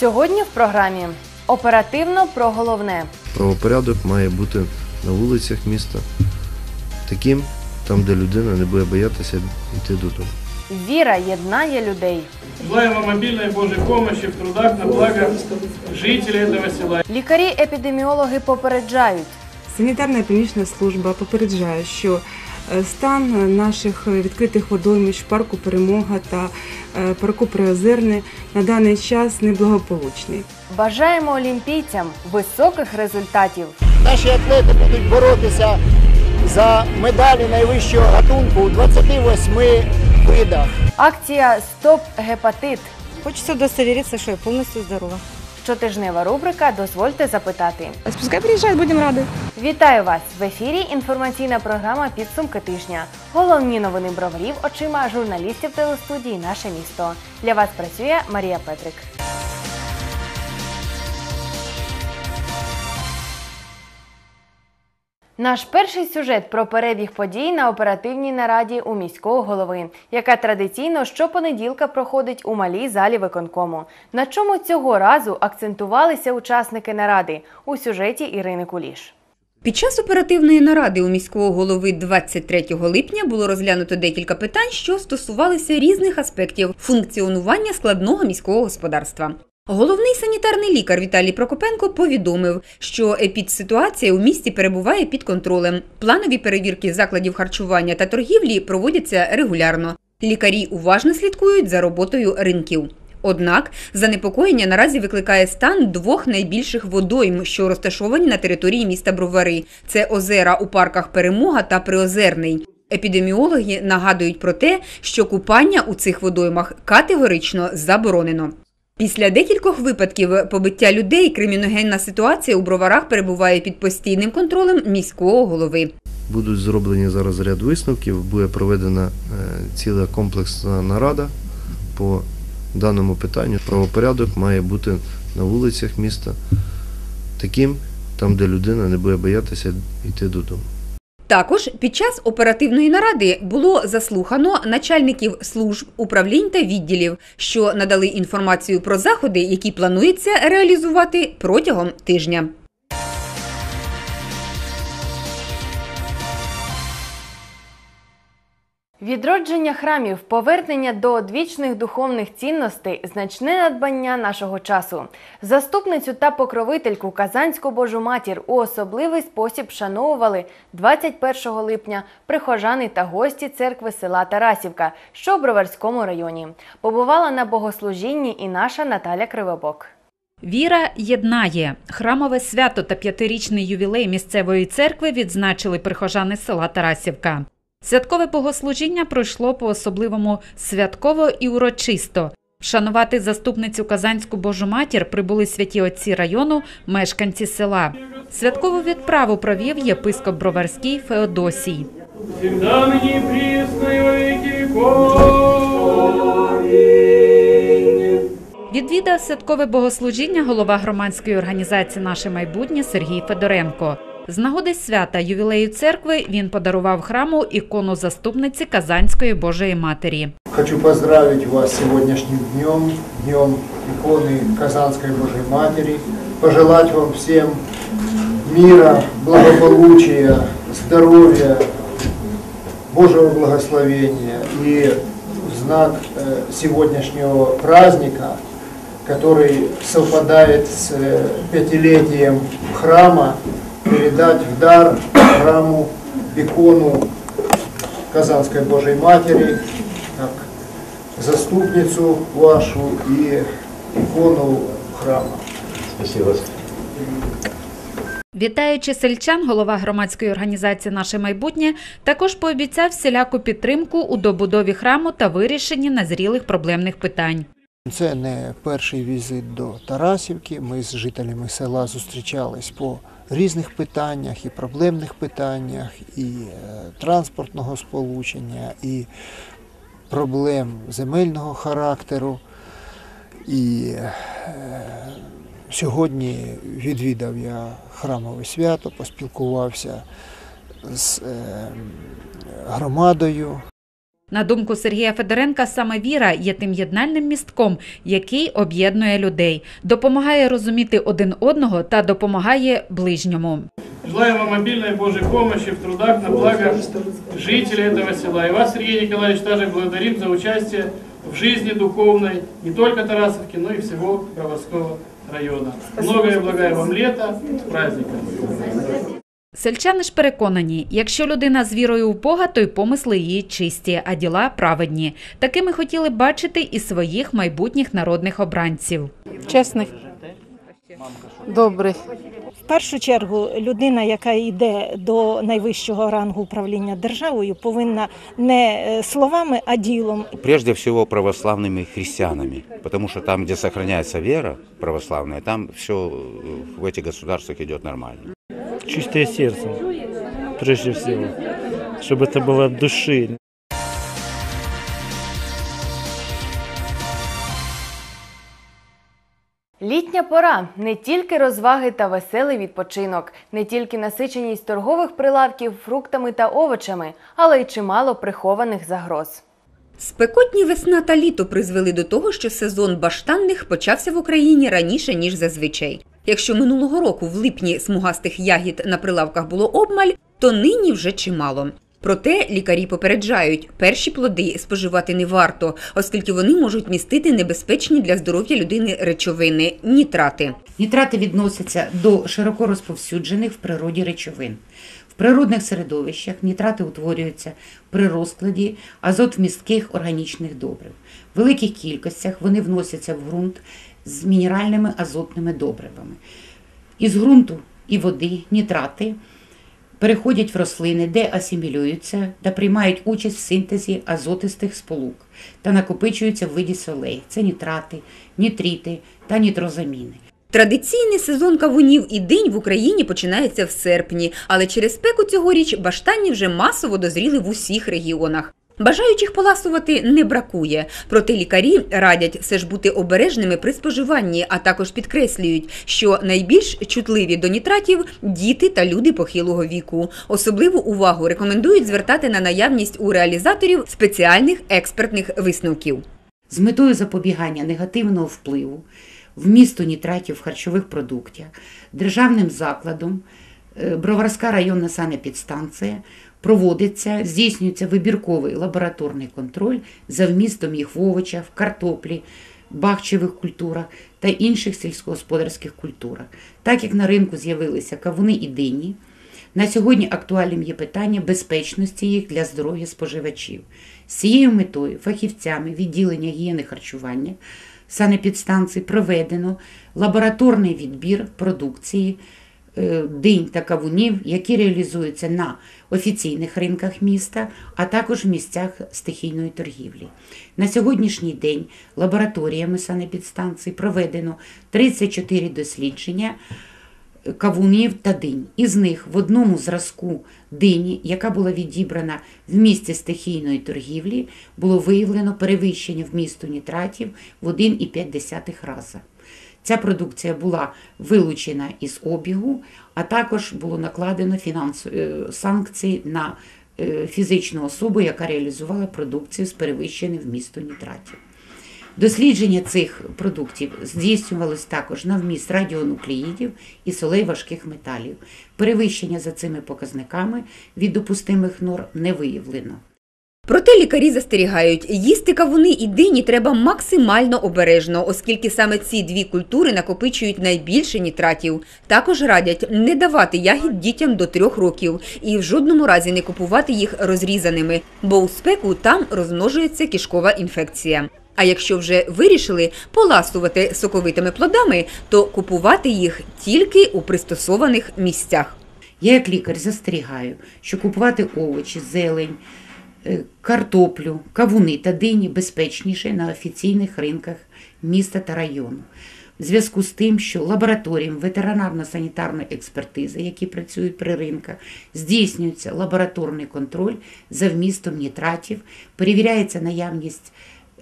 Сьогодні в програмі оперативно про головне. Правопорядок має бути на вулицях міста таким, там, де людина не буде боятися йти додому. Віра єднає людей. Желаем вам обильной Божьей помощи в трудах на благо жителей этого села. Лікарі-епідеміологи попереджають, Санітарна північна служба попереджає, що стан наших відкритих водоймищ парку Перемога та е, парку Приозерне на даний час неблагополучний. бажаємо олімпійцям високих результатів. Наші атлети будуть боротися за медалі найвищого гатунку у 28 видах. Акція Стоп гепатит. Хочется удостовериться, что я полностью здорова. Щотижнева рубрика Дозвольте запитати. Пускай приезжают, будем раді. Вітаю вас в ефірі. Інформаційна програма Підсумки тижня. Головні новини броварів очима журналістів телестудії Наше місто. Для вас працює Марія Петрик. Наш перший сюжет про перебіг подій на оперативній нараді у міського голови, яка традиційно щопонеділка проходить у малій залі виконкому. На чому цього разу акцентувалися учасники наради у сюжеті Ірини Куліш. Під час оперативної наради у міського голови 23 липня було розглянуто декілька питань, що стосувалися різних аспектів функціонування складного міського господарства. Головний санітарний лікар Віталій Прокопенко повідомив, що епідситуація у місті перебуває під контролем. Планові перевірки закладів харчування та торгівлі проводяться регулярно. Лікарі уважно слідкують за роботою ринків. Однак занепокоєння наразі викликає стан двох найбільших водойм, що розташовані на території міста Бровари. Це озера у парках Перемога та Приозерний. Епідеміологи нагадують про те, що купання у цих водоймах категорично заборонено. Після декількох випадків побиття людей криміногенна ситуація у броварах перебуває під постійним контролем міського голови. Будуть зроблені зараз ряд висновків, буде проведена е, ціла комплексна нарада по даному питанню. Правопорядок має бути на вулицях міста таким, там, де людина не буде боятися йти додому. Також під час оперативної наради було заслухано начальників служб, управлінь та відділів, що надали інформацію про заходи, які планується реалізувати протягом тижня. Відродження храмів, повернення до одвічних духовних цінностей значне надбання нашого часу. Заступницю та покровительку Казанську Божу матір у особливий спосіб вшановували 21 липня прихожани та гості церкви села Тарасівка, що в Броварському районі. Побувала на богослужінні і наша Наталя Кривобок. Віра єднає. Храмове свято та п'ятирічний ювілей місцевої церкви відзначили прихожани села Тарасівка. Святкове богослужіння пройшло по особливому святково і урочисто. Вшанувати заступницю Казанську Божу матір прибули святі отці району, мешканці села. Святкову відправу провів єпископ Броварський Феодосій. Всегда веков. Відвідав святкове богослужіння голова громадської організації Наше майбутнє Сергій Федоренко. З нагоди свята ювілею церкви він подарував храму ікону заступниці Казанської Божої Матері. Хочу поздравить вас с сегодняшним днем, днем иконы Казанской Божьей Матери, пожелать вам всем мира, благополучия, здоровья, Божьего благословения и в знак э, сегодняшнего праздника, который совпадает с э, пятилетием храма, передать в дар храму икону Казанской Божьей Матери, как заступницу вашу и икону храма. Вітаючи сельчан, голова громадської організації Наше майбутнє також пообіцяв всіляку підтримку у добудові храму та вирішенні назрілих проблемних питань. Це не перший візит до Тарасівки. Ми з жителями села зустрічались по різних питаннях, і проблемних питаннях, і е, транспортного сполучення, і проблем земельного характеру. І е, сьогодні відвідав я храмове свято, поспілкувався з е, громадою. На думку Сергія Федоренка, саме віра є тим єднальним містком, який об'єднує людей, допомагає розуміти один одного та допомагає ближньому. Желаем вам обильной Божьей помощи в трудах на благо жителей этого села. И вас, Сергей Николаевич, также благодарим за участие в жизни духовной не только Тарасовки, но и всего Броварского района. Многое благая вам лето, с праздником! Сельчани ж переконані, якщо людина з вірою в Бога, то й помисли її чисті, а діла праведні. Такими хотіли бачити і своїх майбутніх народних обранців. Чесних. Добрих. В першу чергу людина, яка йде до найвищого рангу управління державою, повинна не е, словами, а ділом Прежде всего православными христианами, потому что там, где сохраняется вера православная, там все в этих государствах идет нормально чистое сердцем, прежде всего, чтобы это было от души. Літня пора не тільки розваги та веселий відпочинок, не тільки насиченість торгових прилавків фруктами та овочами, але й чимало прихованих загроз. Спекотні весна та літо призвели до того, що сезон баштанних почався в Україні раніше, ніж зазвичай. Якщо минулого року в липні смугастих ягід на прилавках було обмаль, то нині вже чимало. Проте лікарі попереджають, перші плоди споживати не варто, оскільки вони можуть містити небезпечні для здоров'я людини речовини нітрати. Нітрати відносяться до широко розповсюджених в природі речовин. В природних середовищах нітрати утворюються при розкладі азотвмістких органічних добрив. В великих кількостях вони вносяться в ґрунт з мінеральними азотними добривами. Із ґрунту і води нітрати переходять в рослини, де асимілюються та приймають участь в синтезі азотистих сполук та накопичуються в виді солей. Це нітрати, нітрити та нітрозаміни. Традиційний сезон кавунів і динь в Україні починається в серпні, але через спеку цьогоріч баштанні вже масово дозріли в усіх регіонах. Бажаючих поласувати не бракує, проте лікарі радять все ж бути обережними при споживанні, а також підкреслюють, що найбільш чутливі до нітратів діти та люди похилого віку. Особливу увагу рекомендують звертати на наявність у реалізаторів спеціальних експертних висновків. З метою запобігання негативного впливу вмісту нітратів в харчових продуктах державним закладом е, Броварська районна санепідстанція проводиться, здійснюється вибірковий лабораторний контроль за вмістом їх в овочах, в картоплі, бахчевих культурах та інших сільськогосподарських культурах. Так як на ринку з'явилися кавуни і дині, на сьогодні актуальним є питання безпечності їх для здоров'я споживачів. З цією метою фахівцями відділення гігієни харчування санепідстанції проведено лабораторний відбір продукції динь та кавунів, які реалізуються на офіційних ринках міста, а також в місцях стихійної торгівлі. На сьогоднішній день лабораторіями санепідстанції проведено 34 дослідження кавунів та динь. Із них в одному зразку дині, яка була відібрана в місці стихійної торгівлі, було виявлено перевищення вмісту нітратів в 1,5 рази. Ця продукція була вилучена із обігу, а також було накладено е, санкції на е, фізичну особу, яка реалізувала продукцію з перевищеним вмістом нітратів. Дослідження цих продуктів здійснювалось також на вміст радіонуклеїдів і солей важких металів. Перевищення за цими показниками від допустимих норм не виявлено. Проте лікарі застерігають, їсти кавуни і дині треба максимально обережно, оскільки саме ці дві культури накопичують найбільше нітратів. Також радять не давати ягід дітям до трьох років і в жодному разі не купувати їх розрізаними, бо у спеку там розмножується кишкова інфекція. А якщо вже вирішили поласувати соковитими плодами, то купувати їх тільки у пристосованих місцях. Я, як лікар, застерігаю, що купувати овочі, зелень, картоплю, кавуни та дині безпечніше на офіційних ринках міста та району. В зв'язку з тим, що лабораторіям ветеринарно-санітарної експертизи, які працюють при ринках, здійснюється лабораторний контроль за вмістом нітратів, перевіряється наявність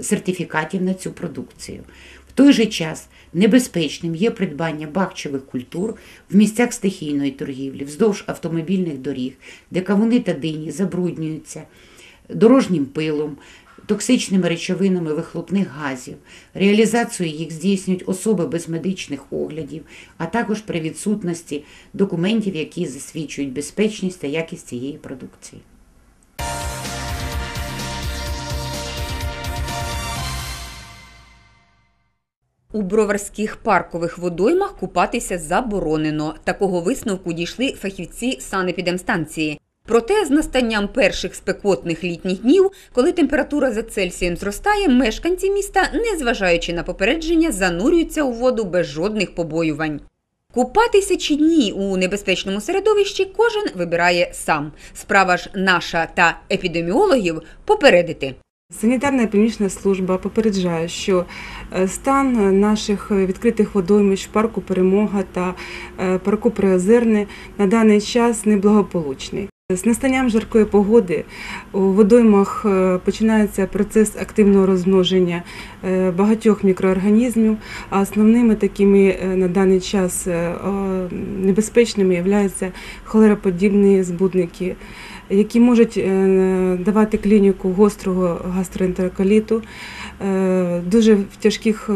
сертифікатів на цю продукцію. В той же час небезпечним є придбання бахчевих культур в місцях стихійної торгівлі, вздовж автомобільних доріг, де кавуни та дині забруднюються дорожнім пилом, токсичними речовинами вихлопних газів. Реалізацію їх здійснюють особи без медичних оглядів, а також при відсутності документів, які засвідчують безпечність та якість цієї продукції. У броварських паркових водоймах купатися заборонено. Такого висновку дійшли фахівці санепідемстанції. Проте з настанням перших спекотних літніх днів, коли температура за Цельсієм зростає, мешканці міста, незважаючи на попередження, занурюються у воду без жодних побоювань. Купатися чи ні у небезпечному середовищі кожен вибирає сам. Справа ж наша та епідеміологів попередити. Санітарна епідемічна служба попереджає, що е, стан наших відкритих водоймищ парку Перемога та е, парку Приозерне на даний час неблагополучний. З настанням жаркої погоди у водоймах е, починається процес активного розмноження е, багатьох мікроорганізмів, а основними такими е, на даний час е, небезпечними являються холероподібні збудники, які можуть е, давати клініку гострого гастроентероколіту, е, дуже в тяжких е,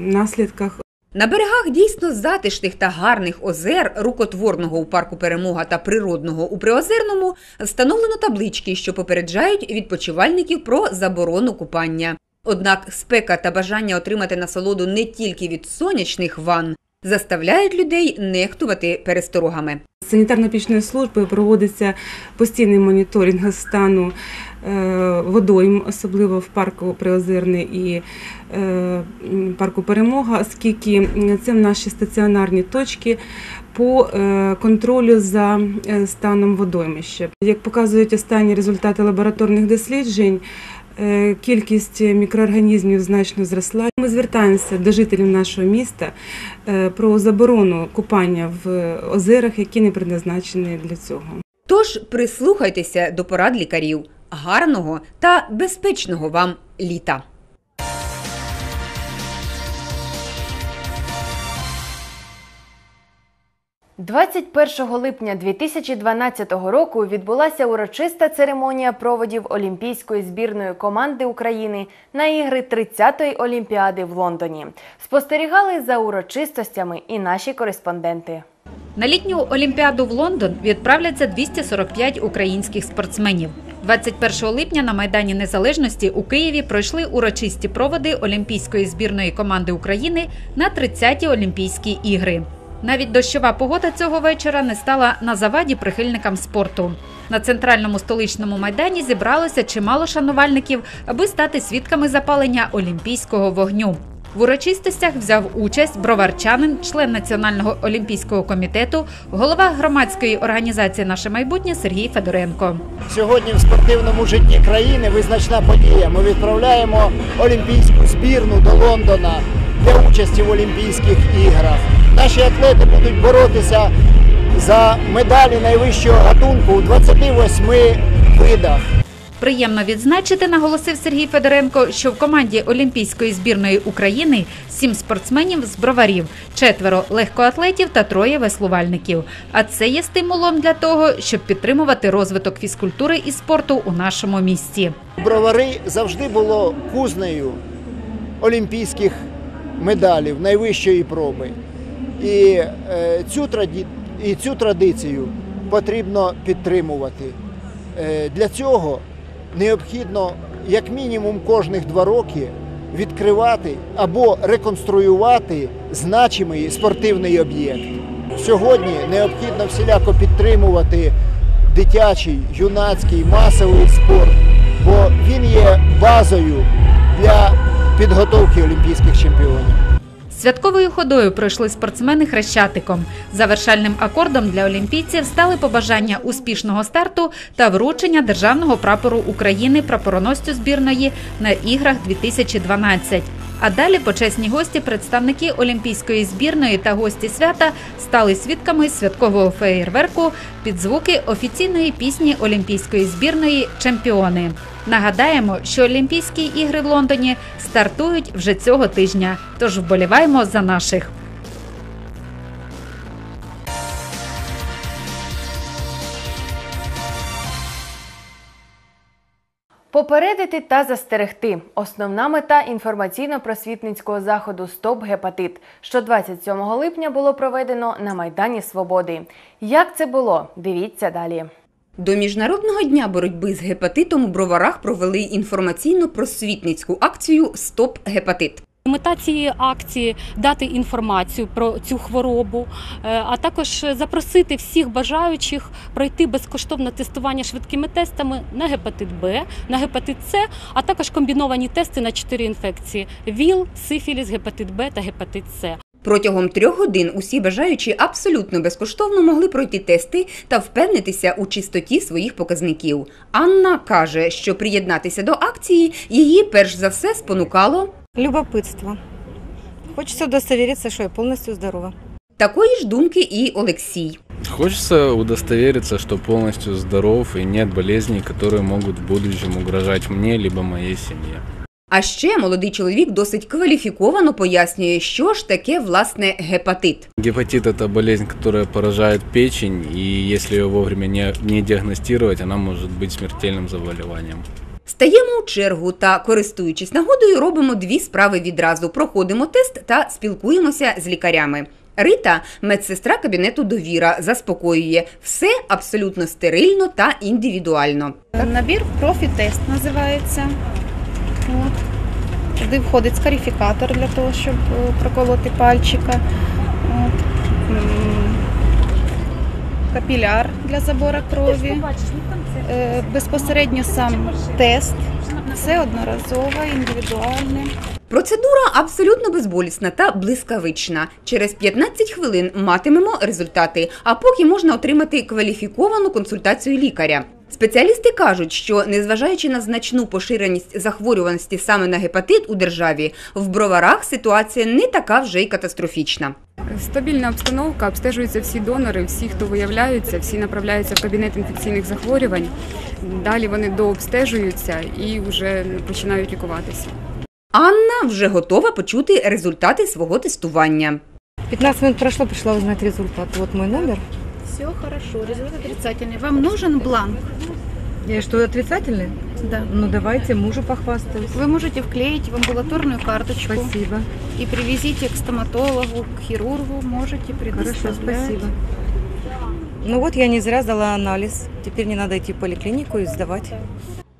наслідках На берегах дійсно затишних та гарних озер, рукотворного у парку Перемога та природного у Приозерному, встановлено таблички, що попереджають відпочивальників про заборону купання. Однак спека та бажання отримати насолоду не тільки від сонячних ванн заставляють людей нехтувати пересторогами. Санітарно-пічної служби проводиться постійний моніторинг стану е, водойм, особливо в парку Приозерний і е, парку Перемога, оскільки це наші стаціонарні точки по е, контролю за станом водоймища. Як показують останні результати лабораторних досліджень, кількість мікроорганізмів значно зросла. Ми звертаємося до жителів нашого міста е, про заборону купання в озерах, які не предназначені для цього. Тож прислухайтеся до порад лікарів. Гарного та безпечного вам літа! – 21 липня 2012 року відбулася урочиста церемонія проводів Олімпійської збірної команди України на ігри 30-ї Олімпіади в Лондоні. Спостерігали за урочистостями і наші кореспонденти. На літню Олімпіаду в Лондон відправляться 245 українських спортсменів. 21 липня на Майдані Незалежності у Києві пройшли урочисті проводи Олімпійської збірної команди України на 30-ті Олімпійські ігри. Навіть дощова погода цього вечора не стала на заваді прихильникам спорту. На центральному столичному майдані зібралося чимало шанувальників, аби стати свідками запалення олімпійського вогню. В урочистостях взяв участь броварчанин, член Національного олімпійського комітету, голова громадської організації Наше майбутнє Сергій Федоренко. Сьогодні в спортивному житті країни визначна подія. Ми відправляємо олімпійську збірну до Лондона для участі в Олімпійських іграх. Наші атлети будуть боротися за медалі найвищого гатунку у 28 видах. Приємно відзначити, наголосив Сергій Федоренко, що в команді Олімпійської збірної України сім спортсменів з броварів, четверо легкоатлетів та троє веслувальників. А це є стимулом для того, щоб підтримувати розвиток фізкультури і спорту у нашому місті. Бровари завжди було кузнею олімпійських медалів найвищої проби. І, е, цю, і цю традицію потрібно підтримувати. Е, для цього необхідно як мінімум кожних два роки відкривати або реконструювати значимий спортивний об'єкт. Сьогодні необхідно всіляко підтримувати дитячий, юнацький, масовий спорт, бо він є базою для підготовки олімпійських чемпіонів. Святковою ходою пройшли спортсмени хрещатиком. Завершальним акордом для олімпійців стали побажання успішного старту та вручення державного прапору України прапороносцю збірної на іграх 2012. А далі почесні гості, представники олімпійської збірної та гості свята стали свідками святкового феєрверку під звуки офіційної пісні олімпійської збірної Чемпіони. Нагадаємо, що Олімпійські ігри в Лондоні стартують вже цього тижня. Тож вболіваємо за наших. Попередити та застерегти основна мета інформаційно-просвітницького заходу Стоп гепатит, що 27 липня було проведено на Майдані Свободи. Як це було? Дивіться далі. До Міжнародного дня боротьби з гепатитом у Броварах провели інформаційно-просвітницьку акцію Стоп гепатит. Мета цієї акції дати інформацію про цю хворобу, е, а також запросити всіх бажаючих пройти безкоштовне тестування швидкими тестами на гепатит Б, на гепатит С, а також комбіновані тести на чотири інфекції: ВІЛ, сифіліс, гепатит Б та гепатит С. Протягом трьох годин усі бажаючі абсолютно безкоштовно могли пройти тести та впевнитися у чистоті своїх показників. Анна каже, що приєднатися до акції її перш за все спонукало Любопытство. Хочется удостовериться, что я полностью здорова. такої ж думки і Олексій. Хочется удостовериться, что полностью здоров и нет болезней, которые могут в будущем угрожать мне либо моей семье. А ще молодий чоловік досить кваліфіковано пояснює, що ж таке власне гепатит. Гепатит – это болезнь, которая поражает печень, и если ее вовремя не, не диагностировать, она может быть смертельным заболеванием. Стаємо у чергу та, користуючись нагодою, робимо дві справи відразу: проходимо тест та спілкуємося з лікарями. Рита, медсестра кабінету довіра, заспокоює все абсолютно стерильно та індивідуально. Набір профі-тест називається. От. Туди входить скарифікатор для того, щоб е, проколоти пальчика. От. Капіляр для забору крові. Е, Безпосередньо сам тест. Все одноразове, індивідуальне. Процедура абсолютно безболісна та блискавична. Через 15 хвилин матимемо результати, а поки можна отримати кваліфіковану консультацію лікаря. Спеціалісти кажуть, що незважаючи на значну поширеність захворюваності саме на гепатит у державі, в броварах ситуація не така вже й катастрофічна. Стабільна обстановка, обстежуються всі донори, всі, хто виявляються, всі направляються в кабінет інфекційних захворювань. Далі вони дообстежуються і вже починають лікуватися. Анна вже готова почути результати свого тестування. 15 минут прошло, пришла узнать результат. Вот мой номер. Все хорошо, результат отрицательный. Вам нужен бланк? Я что, отрицательный? Да. Ну давайте, мужу похвастаюсь. Вы можете вклеить в амбулаторную карточку. Спасибо. И привезите к стоматологу, к хирургу, можете предоставлять. Хорошо, спасибо. Ну вот я не зря сдала анализ. Теперь не надо идти в поликлинику и сдавать.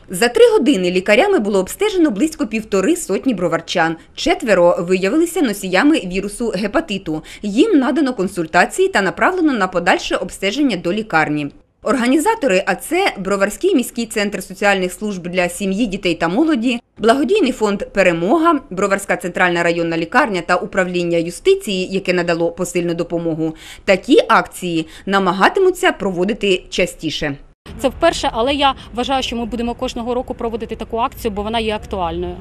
За три години лікарями було обстежено близько півтори сотні броварчан. Четверо виявилися носіями вірусу гепатиту. Їм надано консультації та направлено на подальше обстеження до лікарні. Організатори, а це Броварський міський центр соціальних служб для сім'ї, дітей та молоді, благодійний фонд Перемога, Броварська центральна районна лікарня та управління юстиції, яке надало посильну допомогу. Такі акції намагатимуться проводити частіше. Це вперше, але я вважаю, що ми будемо кожного року проводити таку акцію, бо вона є актуальною.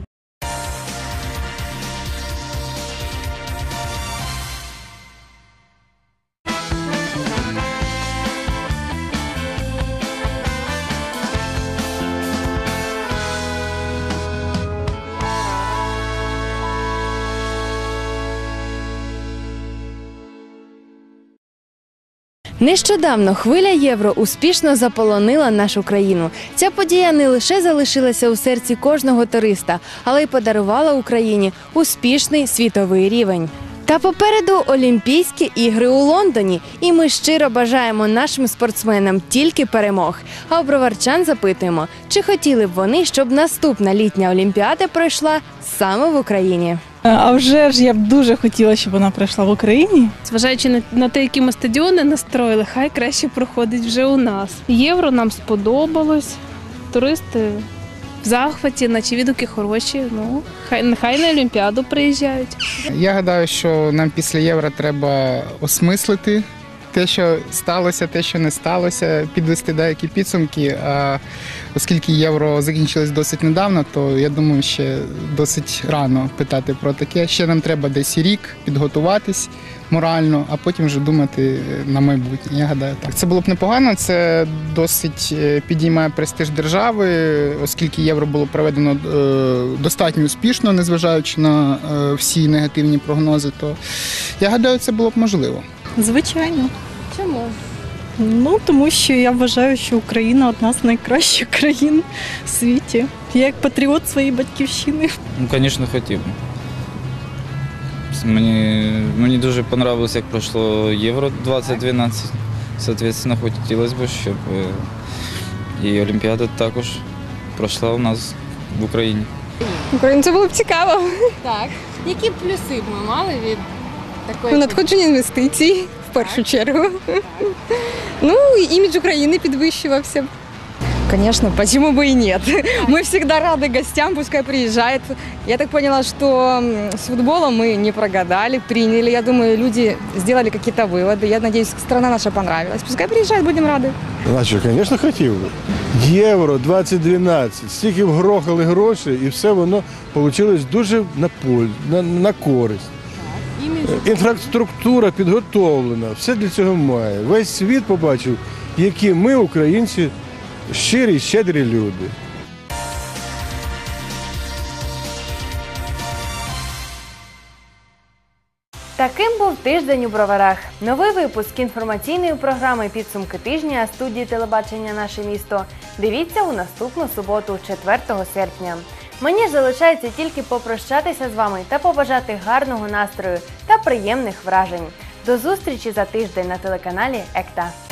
Нещодавно хвиля євро успішно заполонила нашу країну. Ця подія не лише залишилася у серці кожного туриста, але й подарувала Україні успішний світовий рівень. Та попереду Олімпійські ігри у Лондоні, і ми щиро бажаємо нашим спортсменам тільки перемог. А у броварчан запитуємо, чи хотіли б вони, щоб наступна літня Олімпіада пройшла саме в Україні. А вже ж я б дуже хотіла, щоб вона пройшла в Україні. Зважаючи на, на те, які ми стадіони настроїли, хай краще проходить вже у нас. Євро нам сподобалось. Туристи в захваті, наче відгуки хороші. Ну хай нехай на Олімпіаду приїжджають. Я гадаю, що нам після євро треба осмислити те, що сталося, те, що не сталося, підвести деякі підсумки. А оскільки євро закінчилось досить недавно, то я думаю, ще досить рано питати про таке. Ще нам треба десь рік підготуватись морально, а потім вже думати на майбутнє. Я гадаю, так це було б непогано. Це досить е, підіймає престиж держави, оскільки євро було проведено е, достатньо успішно, незважаючи на е, всі негативні прогнози. То я гадаю, це було б можливо. Звичайно. Чому? Ну, тому що я вважаю, що Україна одна з найкращих країн в світі. Я як патріот своєї батьківщини. Ну, звісно, хотів. би. Мені, мені дуже понравилось, як пройшло Євро 2012. Соответственно, хотілося б, щоб е, і Олімпіада також пройшла у нас в Україні. Україні це було б цікаво. Так. Які плюси б ми мали від Ну, Надходження інвестицій в першу чергу. Ну, і імідж України підвищувався б. Конечно, почему бы и нет. Мы всегда рады гостям, пускай приезжают. Я так поняла, что м, с футболом мы не прогадали, приняли. Я думаю, люди сделали какие-то выводы. Я надеюсь, страна наша понравилась. Пускай приезжают, будем рады. Значить, звісно, хотів би. Євро 2012, стільки вгрохали гроші, і все воно вийшло дуже на, поль, на, на користь. Інфраструктура підготовлена, все для цього має. Весь світ побачив, які ми, українці, щирі, щедрі люди. Таким був тиждень у броварах. Новий випуск інформаційної програми Підсумки тижня студії телебачення Наше місто. Дивіться у наступну суботу, 4 серпня. Мені залишається тільки попрощатися з вами та побажати гарного настрою та приємних вражень. До зустрічі за тиждень на телеканалі ЕКТА.